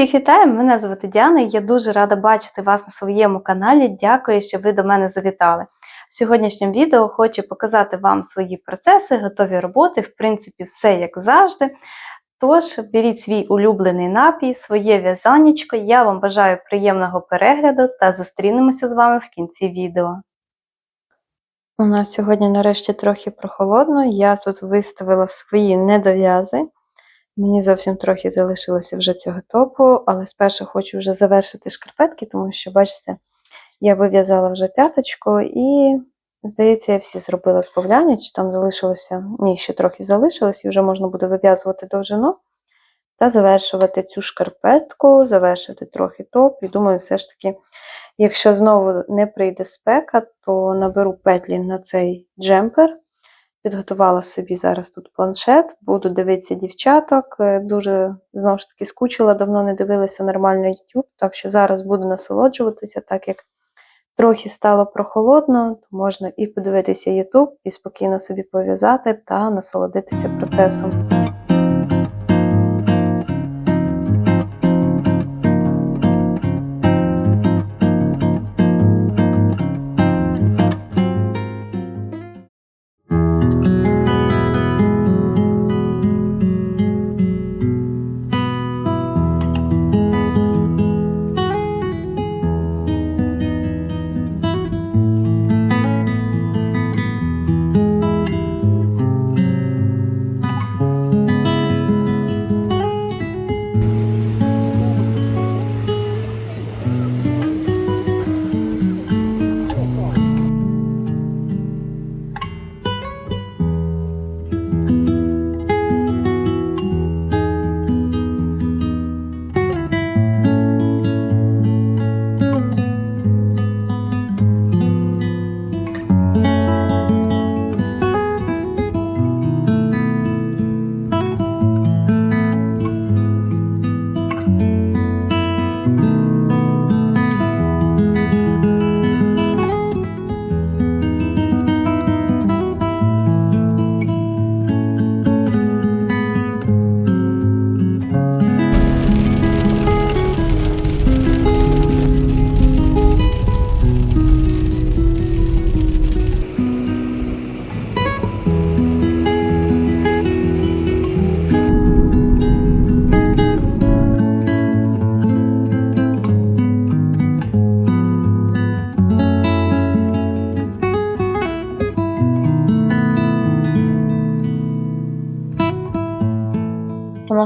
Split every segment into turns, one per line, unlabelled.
Всіх вітаю! Мене звати Діана. і Я дуже рада бачити вас на своєму каналі. Дякую, що ви до мене завітали. В сьогоднішньому відео хочу показати вам свої процеси, готові роботи, в принципі, все як завжди. Тож, беріть свій улюблений напій, своє в'язанечко. Я вам бажаю приємного перегляду та зустрінемося з вами в кінці відео. У нас сьогодні нарешті трохи прохолодно. Я тут виставила свої недов'язи. Мені зовсім трохи залишилося вже цього топу, але спершу хочу вже завершити шкарпетки, тому що, бачите, я вив'язала вже п'яточку і, здається, я всі зробила з Павляніч, там залишилося, ні, ще трохи залишилось, і вже можна буде вив'язувати довжину та завершувати цю шкарпетку, завершити трохи топ. І думаю, все ж таки, якщо знову не прийде спека, то наберу петлі на цей джемпер. Підготувала собі зараз тут планшет, буду дивитися дівчаток. Е, дуже, знову ж таки, скучила, давно не дивилася нормально YouTube, так що зараз буду насолоджуватися, так як трохи стало прохолодно, то можна і подивитися YouTube, і спокійно собі пов'язати та насолодитися процесом.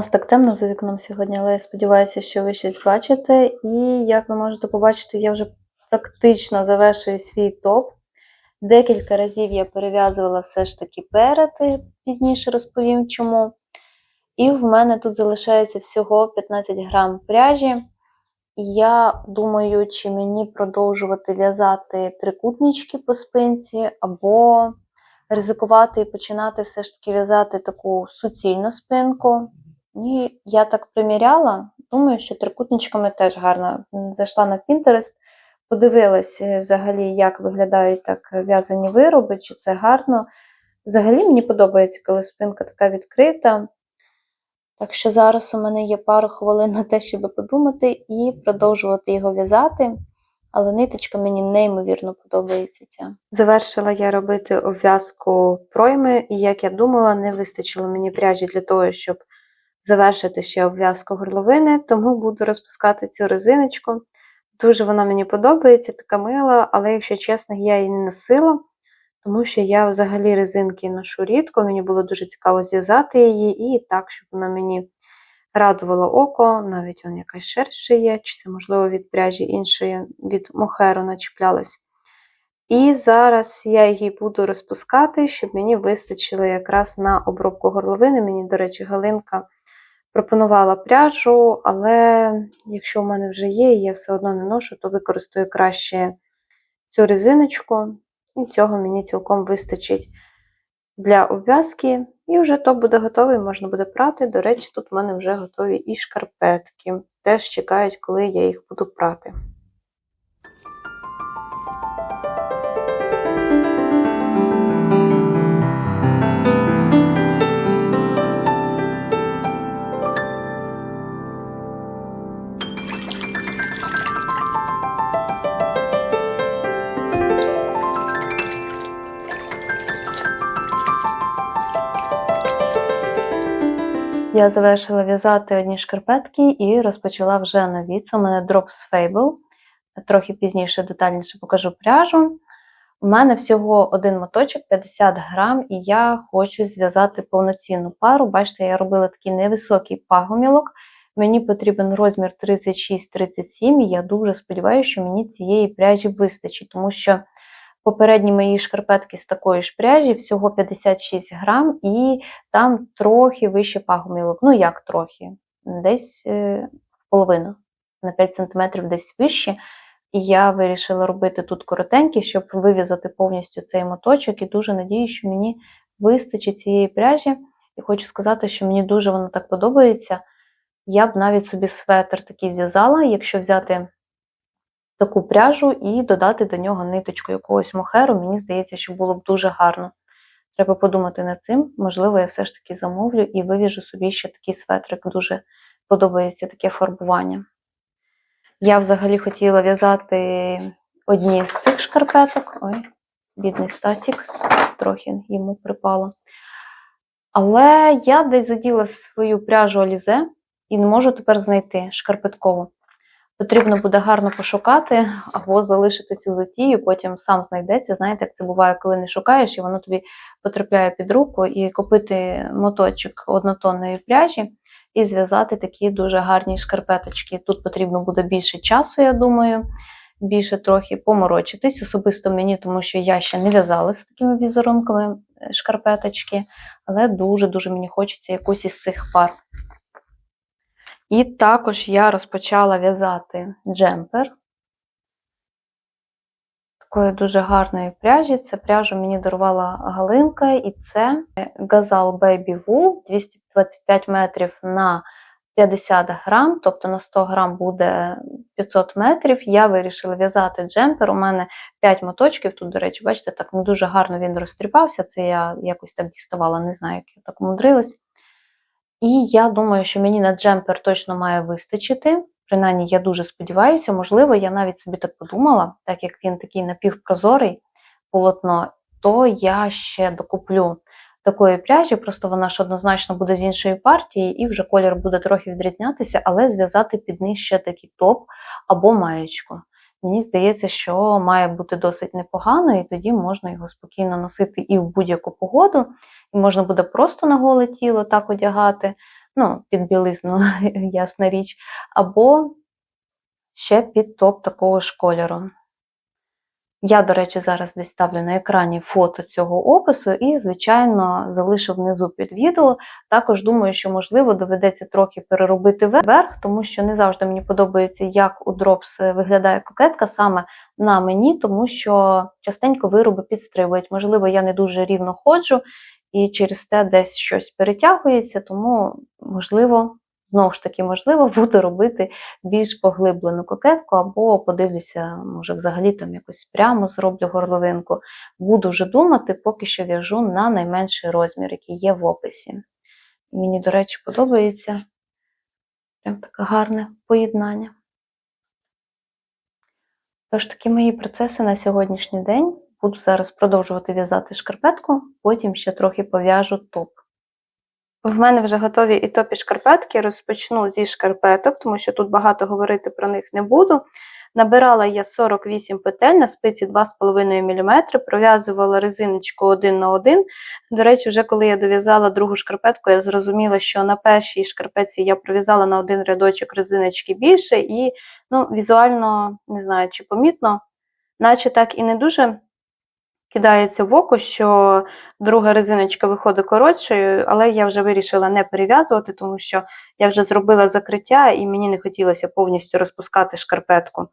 Нас так темно за вікном сьогодні, але я сподіваюся, що ви щось бачите. І як ви можете побачити, я вже практично завершую свій топ. Декілька разів я перев'язувала все ж таки перед, пізніше розповім чому. І в мене тут залишається всього 15 грам пряжі. Я думаю, чи мені продовжувати в'язати трикутнички по спинці, або ризикувати і починати все ж таки в'язати таку суцільну спинку. І я так приміряла, думаю, що трикутничками теж гарно. Зайшла на Pinterest, подивилась е, взагалі, як виглядають так в'язані вироби, чи це гарно. Взагалі мені подобається, коли спинка така відкрита. Так що зараз у мене є пару хвилин на те, щоб подумати і продовжувати його в'язати. Але ниточка мені неймовірно подобається ця. Завершила я робити обв'язку пройми, і, як я думала, не вистачило мені пряжі для того, щоб завершити ще обв'язку горловини, тому буду розпускати цю резиночку. Дуже вона мені подобається, така мила, але, якщо чесно, я її не носила, тому що я взагалі резинки ношу рідко, мені було дуже цікаво зв'язати її, і так, щоб вона мені радувала око, навіть вон якась шерсть є, чи це, можливо, від пряжі іншої, від мохеру начіплялась. І зараз я її буду розпускати, щоб мені вистачило якраз на обробку горловини. Мені, до речі, Галинка пропонувала пряжу, але якщо в мене вже є, і я все одно не ношу, то використаю краще цю резиночку, і цього мені цілком вистачить для обв'язки. І вже топ буде готовий, можна буде прати. До речі, тут в мене вже готові і шкарпетки. Теж чекають, коли я їх буду прати. Я завершила в'язати одні шкарпетки і розпочала вже нові. Це у мене Drops Fable. Трохи пізніше детальніше покажу пряжу. У мене всього один моточок 50 грам, і я хочу зв'язати повноцінну пару. Бачите, я робила такий невисокий пагомілок. Мені потрібен розмір 36-37, і я дуже сподіваюся, що мені цієї пряжі вистачить, тому що попередні мої шкарпетки з такої ж пряжі всього 56 грам, і там трохи вище пагомілок. Ну, як трохи? Десь е, половину, на 5 см десь вище. І я вирішила робити тут коротенькі, щоб вив'язати повністю цей моточок, і дуже надію, що мені вистачить цієї пряжі. І хочу сказати, що мені дуже воно так подобається. Я б навіть собі светр такий зв'язала, якщо взяти таку пряжу і додати до нього ниточку якогось мохеру, мені здається, що було б дуже гарно. Треба подумати над цим. Можливо, я все ж таки замовлю і вивіжу собі ще такий светрик. Дуже подобається таке фарбування. Я взагалі хотіла в'язати одні з цих шкарпеток. Ой, бідний Стасік, трохи йому припало. Але я десь заділа свою пряжу Алізе і не можу тепер знайти шкарпеткову. Потрібно буде гарно пошукати або залишити цю затію, потім сам знайдеться. Знаєте, як це буває, коли не шукаєш, і воно тобі потрапляє під руку, і купити моточок однотонної пряжі і зв'язати такі дуже гарні шкарпеточки. Тут потрібно буде більше часу, я думаю, більше трохи поморочитись. Особисто мені, тому що я ще не в'язала з такими візерунками шкарпеточки, але дуже-дуже мені хочеться якусь із цих пар. І також я розпочала в'язати джемпер. Такої дуже гарної пряжі. Це пряжу мені дарувала Галинка, і це Gazal Baby Wool 225 метрів на 50 грам, тобто на 100 грам буде 500 метрів. Я вирішила в'язати джемпер. У мене 5 моточків. Тут, до речі, бачите, так не дуже гарно він розтріпався. Це я якось так діставала, не знаю, як я так умудрилась. І я думаю, що мені на джемпер точно має вистачити. Принаймні, я дуже сподіваюся, можливо, я навіть собі так подумала, так як він такий напівпрозорий полотно, то я ще докуплю такої пряжі, просто вона ж однозначно буде з іншої партії, і вже колір буде трохи відрізнятися, але зв'язати під них ще такий топ або маєчку. Мені здається, що має бути досить непогано, і тоді можна його спокійно носити і в будь-яку погоду, можна буде просто на голе тіло так одягати, ну, під білизну, ясна річ, або ще під топ такого ж кольору. Я, до речі, зараз десь ставлю на екрані фото цього опису і, звичайно, залишу внизу під відео. Також думаю, що, можливо, доведеться трохи переробити верх, тому що не завжди мені подобається, як у Drops виглядає кокетка саме на мені, тому що частенько вироби підстрибують. Можливо, я не дуже рівно ходжу, і через це десь щось перетягується, тому, можливо, знову ж таки, можливо, буду робити більш поглиблену кокетку, або подивлюся, може, взагалі там якось прямо зроблю горловинку. Буду вже думати, поки що в'яжу на найменший розмір, який є в описі. Мені, до речі, подобається прям таке гарне поєднання. Тож такі мої процеси на сьогоднішній день. Буду зараз продовжувати в'язати шкарпетку, потім ще трохи пов'яжу топ. В мене вже готові і топі шкарпетки. Розпочну зі шкарпеток, тому що тут багато говорити про них не буду. Набирала я 48 петель на спиці 2,5 мм, пров'язувала резиночку 1 на 1. До речі, вже коли я дов'язала другу шкарпетку, я зрозуміла, що на першій шкарпетці я пров'язала на один рядочок резиночки більше, і ну, візуально не знаю, чи помітно, наче так і не дуже кидається в око, що друга резиночка виходить коротшою, але я вже вирішила не перев'язувати, тому що я вже зробила закриття і мені не хотілося повністю розпускати шкарпетку.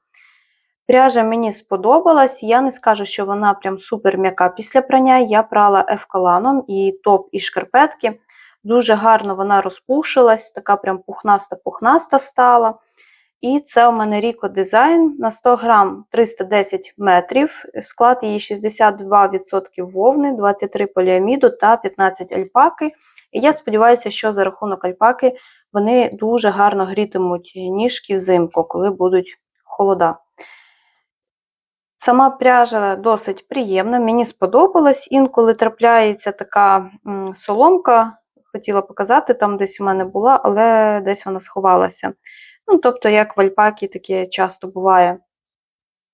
Пряжа мені сподобалась, я не скажу, що вона прям супер м'яка після прання. Я прала ефкаланом і топ, і шкарпетки. Дуже гарно вона розпушилась, така прям пухнаста-пухнаста стала. І це у мене Ріко Дизайн на 100 грам 310 метрів. Склад її 62% вовни, 23 поліаміду та 15 альпаки. І я сподіваюся, що за рахунок альпаки вони дуже гарно грітимуть ніжки взимку, коли будуть холода. Сама пряжа досить приємна, мені сподобалась. Інколи трапляється така соломка хотіла показати, там десь у мене була, але десь вона сховалася. Ну, тобто, як в альпакі таке часто буває.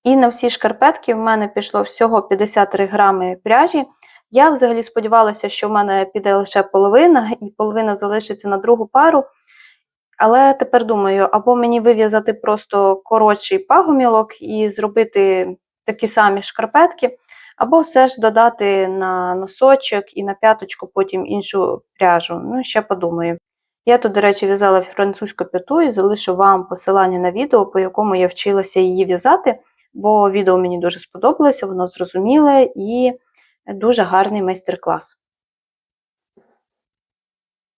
І на всі шкарпетки в мене пішло всього 53 грами пряжі. Я взагалі сподівалася, що в мене піде лише половина, і половина залишиться на другу пару. Але тепер думаю, або мені вив'язати просто коротший пагомілок і зробити такі самі шкарпетки, або все ж додати на носочок і на п'яточку потім іншу пряжу. Ну, ще подумаю. Я тут, до речі, в'язала французьку п'яту і залишу вам посилання на відео, по якому я вчилася її в'язати, бо відео мені дуже сподобалося, воно зрозуміле і дуже гарний майстер-клас.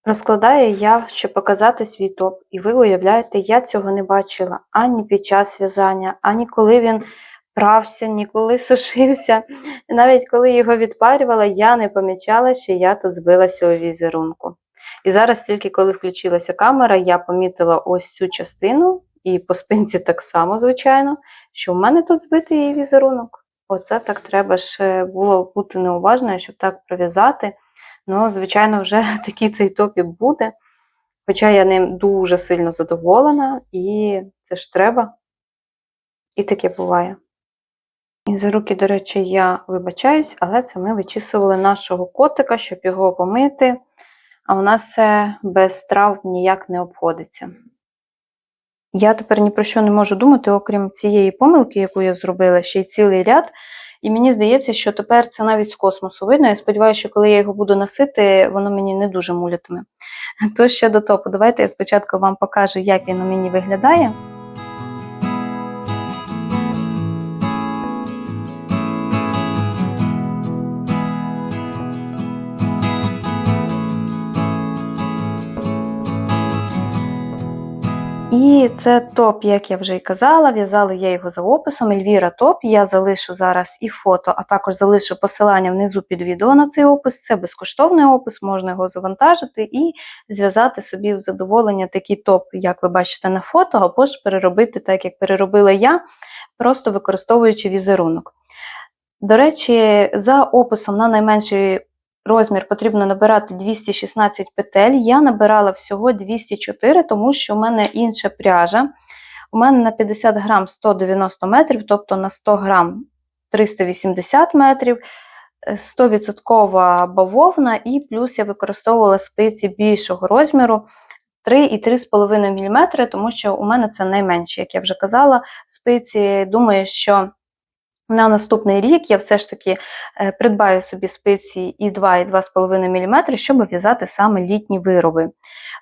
Розкладаю я, щоб показати свій топ. І ви уявляєте, я цього не бачила ані під час в'язання, ані коли він прався, ні коли сушився. Навіть коли його відпарювала, я не помічала, що я тут збилася у візерунку. І зараз, тільки коли включилася камера, я помітила ось цю частину, і по спинці так само, звичайно, що в мене тут збитий її візерунок. Оце так треба ж було бути неуважною, щоб так пров'язати. Ну, звичайно, вже такий цей топік буде. Хоча я ним дуже сильно задоволена, і це ж треба. І таке буває. І за руки, до речі, я вибачаюсь, але це ми вичісували нашого котика, щоб його помити. А у нас це без трав ніяк не обходиться. Я тепер ні про що не можу думати, окрім цієї помилки, яку я зробила, ще й цілий ряд. І мені здається, що тепер це навіть з космосу видно. Я сподіваюся, що коли я його буду носити, воно мені не дуже мулятиме. То ще до того, давайте я спочатку вам покажу, як він у мені виглядає. І це топ, як я вже й казала, в'язала я його за описом. Ельвіра топ. Я залишу зараз і фото, а також залишу посилання внизу під відео на цей опис. Це безкоштовний опис, можна його завантажити і зв'язати собі в задоволення такий топ, як ви бачите на фото, або ж переробити так, як переробила я, просто використовуючи візерунок. До речі, за описом на найменший розмір потрібно набирати 216 петель. Я набирала всього 204, тому що у мене інша пряжа. У мене на 50 грам 190 метрів, тобто на 100 грам 380 метрів, 100% бавовна, і плюс я використовувала спиці більшого розміру 3,3,5 мм, тому що у мене це найменше, як я вже казала, спиці. Думаю, що на наступний рік я все ж таки е, придбаю собі спиці і 2, і 2,5 мм, щоб в'язати саме літні вироби.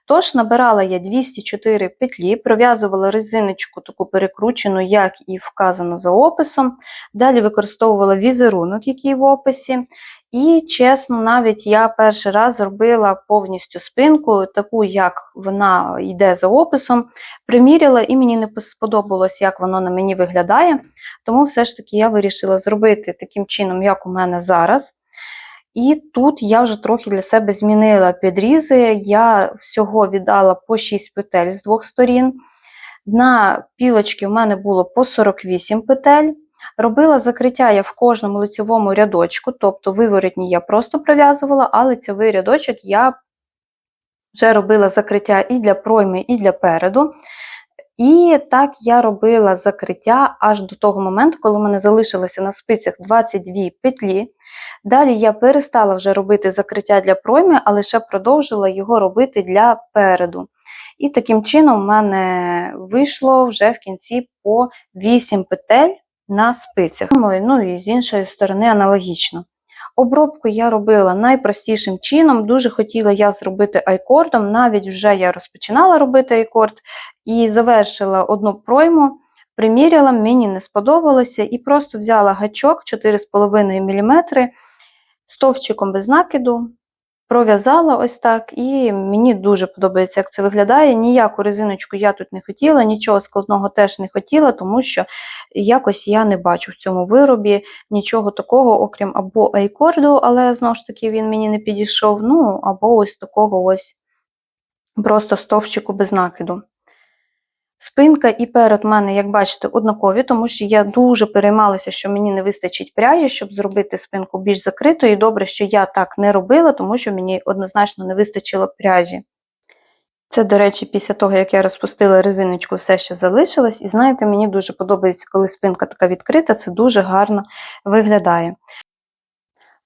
Тож, набирала я 204 петлі, пров'язувала резиночку таку перекручену, як і вказано за описом. Далі використовувала візерунок, який в описі. І, чесно, навіть я перший раз зробила повністю спинку, таку, як вона йде за описом, приміряла, і мені не сподобалось, як воно на мені виглядає. Тому все ж таки я вирішила зробити таким чином, як у мене зараз. І тут я вже трохи для себе змінила підрізи. Я всього віддала по 6 петель з двох сторін. На пілочки в мене було по 48 петель. Робила закриття я в кожному лицевому рядочку, тобто виворотні я просто пров'язувала, а лицевий рядочок я вже робила закриття і для пройми, і для переду. І так я робила закриття аж до того моменту, коли в мене залишилося на спицях 22 петлі. Далі я перестала вже робити закриття для пройми, а лише продовжила його робити для переду. І таким чином в мене вийшло вже в кінці по 8 петель на спицях. Ну і з іншої сторони аналогічно. Обробку я робила найпростішим чином. Дуже хотіла я зробити айкордом. Навіть вже я розпочинала робити айкорд і завершила одну пройму, приміряла, мені не сподобалося, і просто взяла гачок 4,5 мм стовпчиком без накиду, пров'язала ось так, і мені дуже подобається, як це виглядає. Ніяку резиночку я тут не хотіла, нічого складного теж не хотіла, тому що якось я не бачу в цьому виробі нічого такого, окрім або айкорду, але знову ж таки він мені не підійшов. Ну, або ось такого ось просто стовпчику без накиду. Спинка і перед мене, як бачите, однакові, тому що я дуже переймалася, що мені не вистачить пряжі, щоб зробити спинку більш закритою. І добре, що я так не робила, тому що мені однозначно не вистачило пряжі. Це, до речі, після того, як я розпустила резиночку, все ще залишилось. І знаєте, мені дуже подобається, коли спинка така відкрита, це дуже гарно виглядає.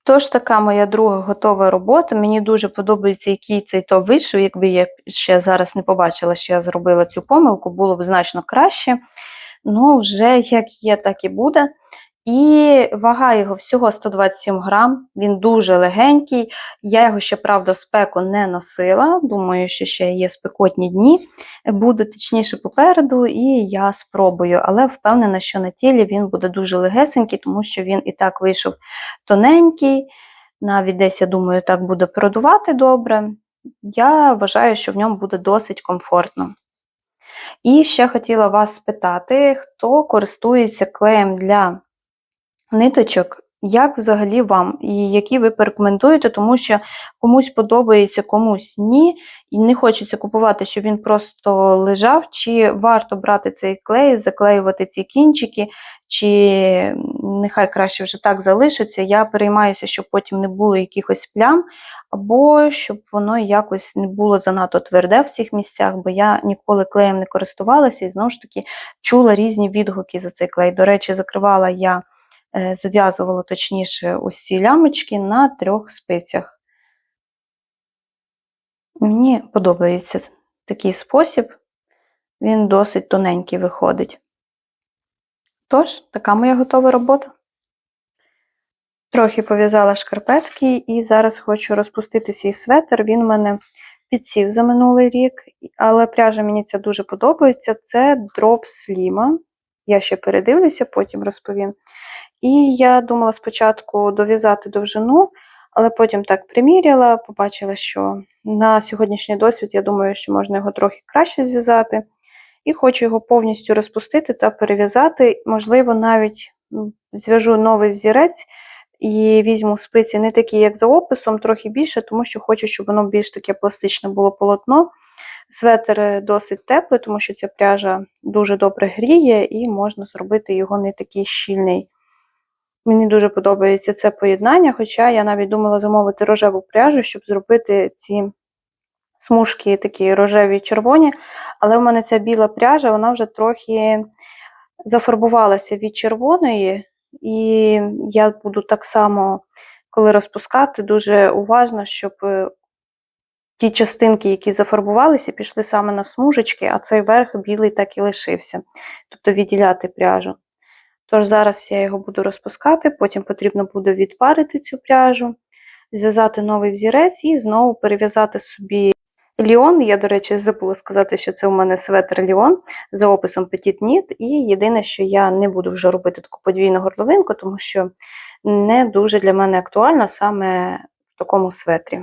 Тож, така моя друга готова робота. Мені дуже подобається, який цей топ вийшов. Якби я ще зараз не побачила, що я зробила цю помилку, було б значно краще. Ну, вже як є, так і буде. І вага його всього 127 грам, він дуже легенький. Я його, ще, правда, в спеку не носила. Думаю, що ще є спекотні дні. Буду точніше попереду, і я спробую. Але впевнена, що на тілі він буде дуже легесенький, тому що він і так вийшов тоненький. Навіть десь, я думаю, так буде продувати добре. Я вважаю, що в ньому буде досить комфортно. І ще хотіла вас спитати, хто користується клеєм для ниточок, як взагалі вам, і які ви порекомендуєте, тому що комусь подобається, комусь ні, і не хочеться купувати, щоб він просто лежав, чи варто брати цей клей, заклеювати ці кінчики, чи нехай краще вже так залишиться. Я переймаюся, щоб потім не було якихось плям, або щоб воно якось не було занадто тверде в цих місцях, бо я ніколи клеєм не користувалася і знову ж таки чула різні відгуки за цей клей. До речі, закривала я. Е, зав'язувала точніше ці лямочки на трьох спицях. Мені подобається такий спосіб, він досить тоненький виходить. Тож, така моя готова робота. Трохи пов'язала шкарпетки, і зараз хочу розпустити свій светр. Він у мене підсів за минулий рік, але пряжа мені ця дуже подобається. Це дроп сліма. Я ще передивлюся, потім розповім. І я думала спочатку дов'язати довжину, але потім так приміряла, побачила, що на сьогоднішній досвід, я думаю, що можна його трохи краще зв'язати. І хочу його повністю розпустити та перев'язати. Можливо, навіть зв'яжу новий взірець і візьму спиці не такі, як за описом, трохи більше, тому що хочу, щоб воно більш таке пластичне було полотно. Светер досить теплий, тому що ця пряжа дуже добре гріє, і можна зробити його не такий щільний. Мені дуже подобається це поєднання, хоча я навіть думала замовити рожеву пряжу, щоб зробити ці смужки такі рожеві червоні. Але в мене ця біла пряжа, вона вже трохи зафарбувалася від червоної, і я буду так само, коли розпускати, дуже уважно, щоб е, ті частинки, які зафарбувалися, пішли саме на смужечки, а цей верх білий так і лишився. Тобто відділяти пряжу. Тож зараз я його буду розпускати, потім потрібно буде відпарити цю пряжу, зв'язати новий взірець і знову перев'язати собі ліон. Я, до речі, забула сказати, що це у мене светр ліон за описом Petit Knit. І єдине, що я не буду вже робити таку подвійну горловинку, тому що не дуже для мене актуально саме в такому светрі.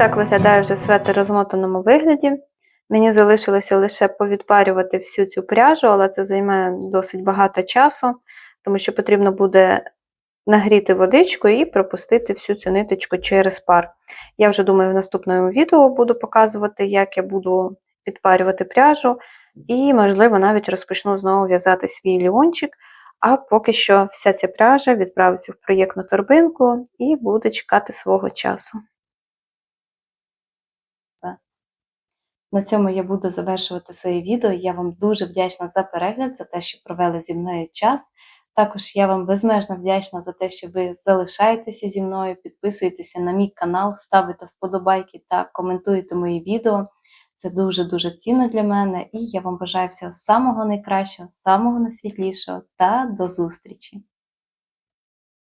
Так виглядає вже светр в розмотаному вигляді. Мені залишилося лише повідпарювати всю цю пряжу, але це займе досить багато часу, тому що потрібно буде нагріти водичку і пропустити всю цю ниточку через пар. Я вже думаю, в наступному відео буду показувати, як я буду підпарювати пряжу, і, можливо, навіть розпочну знову в'язати свій ліончик. А поки що вся ця пряжа відправиться в проєктну торбинку і буде чекати свого часу. На цьому я буду завершувати своє відео. Я вам дуже вдячна за перегляд, за те, що провели зі мною час. Також я вам безмежно вдячна за те, що ви залишаєтеся зі мною, підписуєтеся на мій канал, ставите вподобайки та коментуєте мої відео. Це дуже-дуже цінно для мене, і я вам бажаю всього самого найкращого, самого найсвітлішого та до зустрічі!